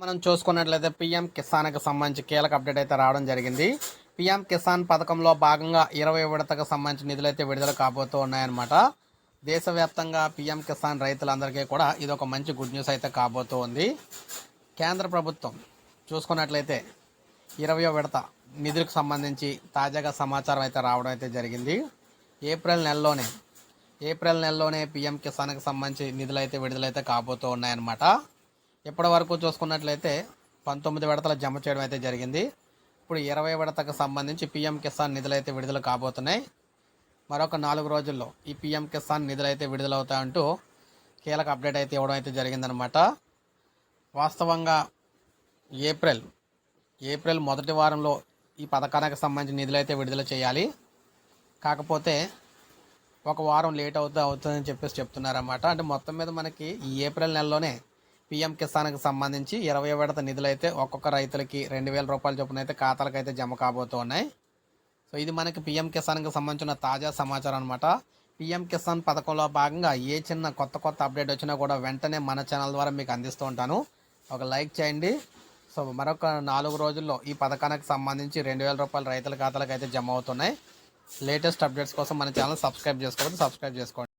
మనం చూసుకున్నట్లయితే పిఎం కిసాన్కి సంబంధించి కీలక అప్డేట్ అయితే రావడం జరిగింది. పిఎం కిసాన్ పథకంలో భాగంగా ఇరవై విడతకు సంబంధించి నిధులు అయితే విడుదల కాబోతూ ఉన్నాయన్నమాట. దేశవ్యాప్తంగా పిఎం కిసాన్ రైతులందరికీ కూడా ఇది ఒక మంచి గుడ్ న్యూస్ అయితే కాబోతూ ఉంది. కేంద్ర ప్రభుత్వం చూసుకున్నట్లయితే ఇరవయో విడత నిధులకు సంబంధించి తాజాగా సమాచారం అయితే రావడం అయితే జరిగింది. ఏప్రిల్ నెలలోనే ఏప్రిల్ నెలలోనే పిఎం కిసాన్కి సంబంధించి నిధులు అయితే విడుదలైతే కాబోతూ ఉన్నాయన్నమాట. ఇప్పటి వరకు చూసుకున్నట్లయితే పంతొమ్మిది విడతల జమ చేయడం అయితే జరిగింది. ఇప్పుడు ఇరవై విడతకు సంబంధించి పిఎం కిసాన్ నిధులు అయితే విడుదల కాబోతున్నాయి. మరొక నాలుగు రోజుల్లో ఈ పిఎం కిసాన్ నిధులు అయితే విడుదలవుతాయంటూ కీలక అప్డేట్ అయితే ఇవ్వడం అయితే జరిగిందనమాట వాస్తవంగా ఏప్రిల్ ఏప్రిల్ మొదటి వారంలో ఈ పథకానికి సంబంధించిన నిధులు అయితే విడుదల చేయాలి. కాకపోతే ఒక వారం లేట్ అవుతా అవుతుందని చెప్పేసి చెప్తున్నారన్నమాట. అంటే మొత్తం మీద మనకి ఈ ఏప్రిల్ నెలలోనే పిఎం కిసాన్కి సంబంధించి ఇరవై విడత నిధులు అయితే ఒక్కొక్క రైతులకి రెండు వేల రూపాయల చొప్పున అయితే ఖాతాలకు అయితే జమ కాబోతున్నాయి. సో ఇది మనకి పిఎం కిసాన్కి సంబంధించిన తాజా సమాచారం అనమాట పిఎం కిసాన్ పథకంలో భాగంగా ఏ చిన్న కొత్త కొత్త అప్డేట్ వచ్చినా కూడా వెంటనే మన ఛానల్ ద్వారా మీకు అందిస్తూ ఉంటాను. ఒక లైక్ చేయండి. సో మరొక నాలుగు రోజుల్లో ఈ పథకానికి సంబంధించి రెండు వేల రూపాయలు రైతుల ఖాతాలకు అయితే జమ అవుతున్నాయి. లేటెస్ట్ అప్డేట్స్ కోసం మన ఛానల్ సబ్స్క్రైబ్ చేసుకోవచ్చు సబ్స్క్రైబ్ చేసుకోండి.